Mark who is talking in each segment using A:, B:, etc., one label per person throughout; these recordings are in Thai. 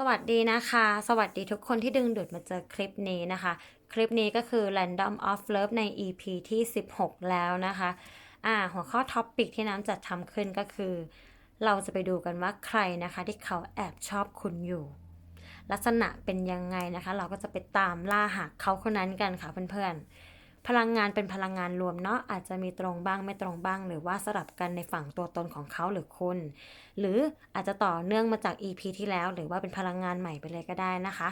A: สวัสดีนะคะ สวัสดีทุกคนที่ดึงดูดมาเจอคลิปนี้นะคะ คลิปนี้ก็คือ Random of Love ใน EP ที่ 16 แล้วนะคะอ่าหัวข้อท็อปปิกที่น้ำจัดทำขึ้นก็คือ เราจะไปดูกันว่าใครนะคะที่เขาแอบชอบคุณอยู่ ลักษณะเป็นยังไงนะคะ เราก็จะไปตามล่าหาเขาคนนั้นกันค่ะเพื่อนๆ พลังงานเป็นพลังงานรวมเนาะอาจจะมีตรงบ้างไม่ตรงบ้าง หรือว่าสลับกันในฝั่งตัวตนของเขาหรือคุณ หรืออาจจะต่อเนื่องมาจาก EP ที่แล้ว หรือว่าเป็นพลังงานใหม่ไปเลยก็ได้นะคะ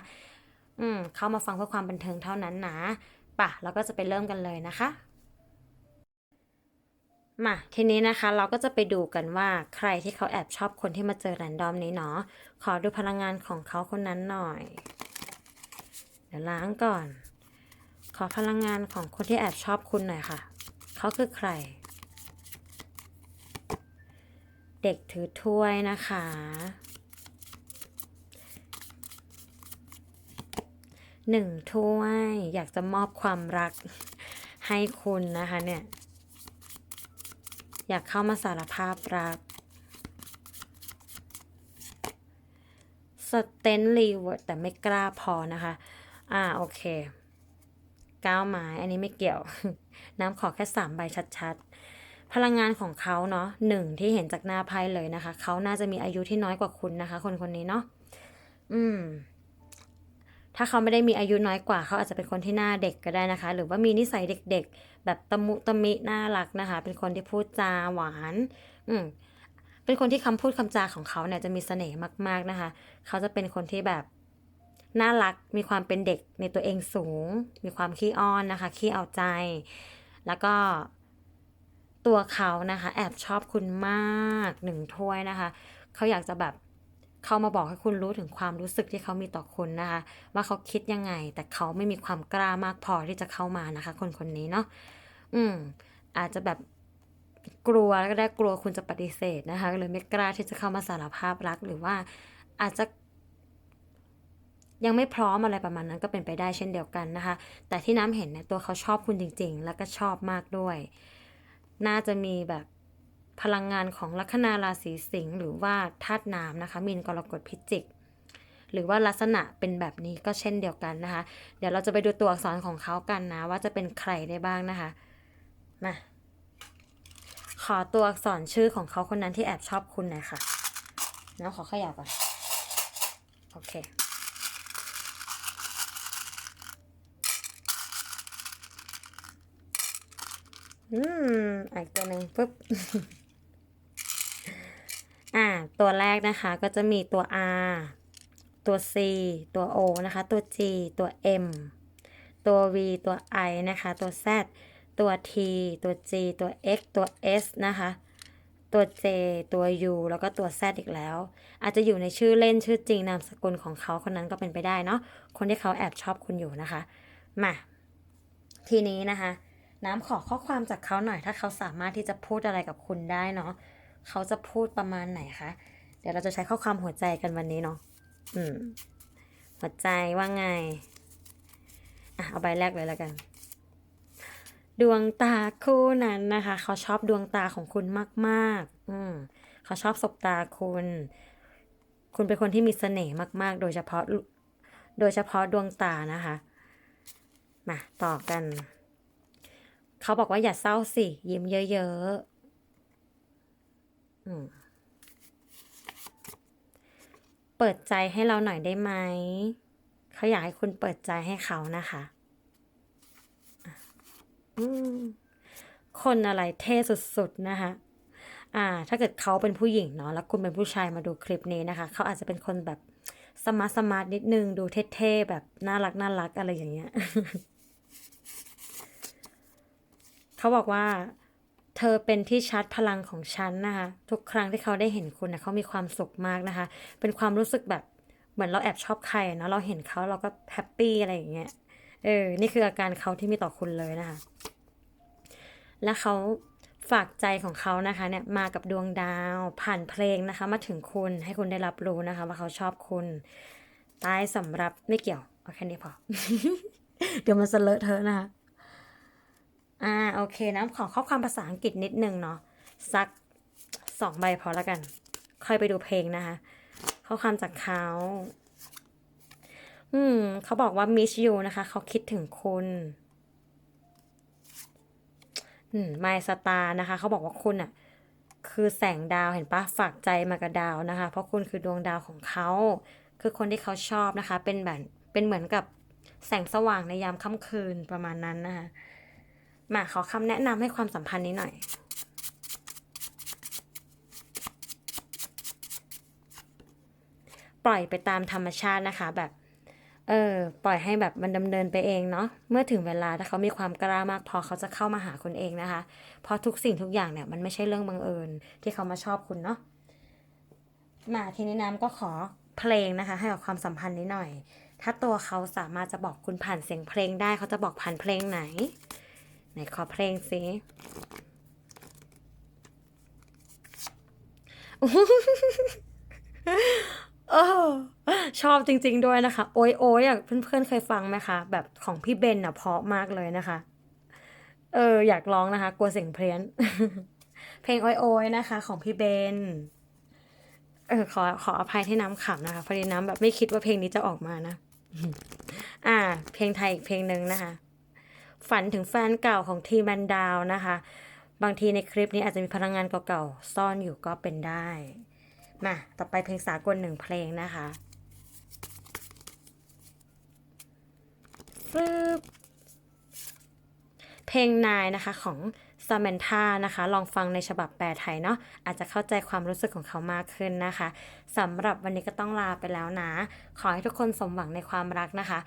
A: อืมเข้ามาฟังเพื่อความบันเทิงเท่านั้นนะป่ะเราก็จะไปเริ่มกันเลยนะคะมาทีนี้นะคะเราก็จะไปดูกันว่าใครที่เขาแอบชอบคนที่มาเจอแรนดอมนี้เนาะขอดูพลังงานของเขาคนนั้นหน่อย เดี๋ยวล้างก่อน ขอพลังงานของคนที่แอบชอบคุณหน่อยค่ะ เขาคือใคร เด็กถือถ้วยนะคะ หนึ่งถ้วยอยากจะมอบความรักให้คุณนะคะเนี่ย อยากเข้ามาสารภาพรักสเตนรีเวิร์ดแต่ไม่กล้าพอนะคะ อ่า โอเค ก้าวไม้ อันนี้ไม่เกี่ยว น้ำขอแค่สามใบชัดๆ พลังงานของเขาเนาะหนึ่งที่เห็นจากหน้าไพ่เลยนะคะ เขาน่าจะมีอายุที่น้อยกว่าคุณนะคะ คนคนนี้เนาะอืม ถ้าเขาไม่ได้มีอายุน้อยกว่า เขาอาจจะเป็นคนที่หน้าเด็กก็ได้นะคะ หรือว่ามีนิสัยเด็ก ๆ แบบตะมุตะมิน่ารักนะคะ เป็นคนที่พูดจาหวาน อืมเป็นคนที่คำพูดคำจาของเขาเนี่ยจะมีเสน่ห์มาก ๆนะคะ เขาจะเป็นคนที่แบบ น่ารักมีความเป็นเด็กในตัวเองสูง มีความขี้อ้อนนะคะ ขี้เอาใจ แล้วก็ตัวเขานะคะ แอบชอบคุณมากหนึ่งถ้วยนะคะ เขาอยากจะแบบเข้ามาบอกให้คุณรู้ถึงความรู้สึกที่เขามีต่อคุณนะคะ ว่าเขาคิดยังไง แต่เขาไม่มีความกล้ามากพอที่จะเข้ามานะคะ คนคนนี้เนาะอืม อาจจะแบบกลัวแล้วก็ได้กลัวคุณจะปฏิเสธนะคะเลยไม่กล้าที่จะเข้ามาสารภาพรักหรือว่าอาจจะ ยังไม่พร้อมอะไรประมาณนั้นก็เป็นไปได้เช่นเดียวกันนะคะ แต่ที่น้ำเห็นเนี่ยตัวเขาชอบคุณจริง ๆ แล้วก็ชอบมากด้วย น่าจะมีแบบพลังงานของลัคนาราศีสิงห์หรือว่าธาตุน้ำนะคะมีนกรกฎพิจิก หรือว่าลักษณะเป็นแบบนี้ก็เช่นเดียวกันนะคะ เดี๋ยวเราจะไปดูตัวอักษรของเขากันนะ ว่าจะเป็นใครได้บ้างนะคะมาขอตัวอักษรชื่อของเขาคนนั้นที่แอบชอบคุณหน่อยค่ะ แล้วขอขย่าก่อนโอเค อืมอีกตัวหนึ่งปุ๊บ อ่า ตัวแรกนะคะก็จะมีตัว R ตัว C ตัว O นะคะ ตัว G ตัว M ตัว V ตัว I นะคะ ตัว Z ตัว T ตัว G ตัว X ตัว S นะคะ ตัว J ตัว U แล้วก็ตัว Z อีกแล้ว อาจจะอยู่ในชื่อเล่นชื่อจริงนามสกุลของเขาคนนั้นก็เป็นไปได้เนาะ คนที่เขาแอบชอบคุณอยู่นะคะ มา ทีนี้นะคะ น้ำขอข้อความจากเขาหน่อย ถ้าเขาสามารถที่จะพูดอะไรกับคุณได้เนาะเขาจะพูดประมาณไหนคะเดี๋ยวเราจะใช้ข้อความหัวใจกันวันนี้เนาะอืม หัวใจว่าไงอะเอาใบแรกเลยแล้วกัน ดวงตาคู่นั้นนะคะ เขาชอบดวงตาของคุณมาก ๆ อืมเขาชอบสบตาคุณ คุณเป็นคนที่มีเสน่ห์มาก ๆ โดยเฉพาะ โดยเฉพาะดวงตานะคะ มาต่อกัน เขาบอกว่าอย่าเศร้าสิ ยิ้มเยอะๆเปิดใจให้เราหน่อยได้ไหม เขาอยากให้คุณเปิดใจให้เขานะคะคนอะไรเท่สุดๆนะคะอ่า ถ้าเกิดเขาเป็นผู้หญิงเนาะแล้วคุณเป็นผู้ชายมาดูคลิปนี้นะคะ เขาอาจจะเป็นคนแบบสมาร์ทสมาร์ทนิดนึง ดูเท่ๆแบบน่ารักน่ารักอะไรอย่างเงี้ย เขาบอกว่า เธอเป็นที่ชาร์จพลังของฉันนะคะ ทุกครั้งที่เขาได้เห็นคุณนะเขามีความสุขมากนะคะ เป็นความรู้สึกแบบเหมือนเราแอบชอบใครเนาะเราเห็นเขาเราก็แฮปปี้อะไรอย่างเงี้ยเออ นี่คืออาการเขาที่มีต่อคุณเลยนะคะ และเขาฝากใจของเขานะคะเนี่ยมากับดวงดาวผ่านเพลงนะคะ มาถึงคุณให้คุณได้รับรู้นะคะ ว่าเขาชอบคุณตายสำหรับไม่เกี่ยวเอาแค่นี้พอ เดี๋ยวมันจะเลอะเทอะนะคะ อ่าโอเคนะขอข้อความภาษาอังกฤษนิดนึงเนาะสักสองใบพอแล้วกัน ค่อยไปดูเพลงนะคะ ข้อความจากเขาอืมเขาบอกว่า miss you นะคะ เขาคิดถึงคุณอืม my star นะคะ เขาบอกว่าคุณอะ คือแสงดาวเห็นปะฝากใจมากับดาวนะคะ เพราะคุณคือดวงดาวของเขา คือคนที่เขาชอบนะคะ เป็นแบบเป็นเหมือนกับแสงสว่างในยามค่ำคืนประมาณนั้นนะคะ มาขอคำแนะนำให้ความสัมพันธ์นี้หน่อย ปล่อยไปตามธรรมชาตินะคะแบบ เออ ปล่อยให้แบบมันดำเนินไปเองเนาะ เมื่อถึงเวลาถ้าเขามีความกล้ามากพอเขาจะเข้ามาหาคุณเองนะคะ เพราะทุกสิ่งทุกอย่างเนี่ยมันไม่ใช่เรื่องบังเอิญที่เขามาชอบคุณเนาะ มาทีนี้น้ำก็ขอเพลงนะคะ ให้กับความสัมพันธ์นี้หน่อย ถ้าตัวเขาสามารถจะบอกคุณผ่านเสียงเพลงได้เขาจะบอกผ่านเพลงไหน ไหนขอเพลงสิเออชอบจริง ๆด้วยนะคะ โอ้ยโอ้ยอะเพื่อนๆเคยฟังไหมคะ แบบของพี่เบนอะเพราะมากเลยนะคะ เออ อยากร้องนะคะ กลัวเสียงเพี้ยน เพลงโอ้ยโอ้ยนะคะ ของพี่เบน เออขอขออภัยที่น้ำขำนะคะพอดีน้ำแบบไม่คิดว่าเพลงนี้จะออกมานะ อ่า เพลงไทยอีกเพลงหนึ่งนะคะ ฝันถึงแฟนเก่าของทีแมนดาวนะคะ บางทีในคลิปนี้อาจจะมีพลังงานเก่าๆ ซ่อนอยู่ก็เป็นได้ มา ต่อไปเพลงสากลหนึ่งเพลงนะคะฟึบเพลงนายนะคะของซามน h a นะคะ ลองฟังในฉบับแปลไทยเนาะอาจจะเข้าใจความรู้สึกของเขามากขึ้นนะคะสำหรับวันนี้ก็ต้องลาไปแล้วนะ ขอให้ทุกคนสมหวังในความรักนะคะ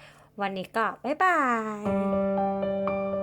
A: วันนี้ก็บ๊ายบาย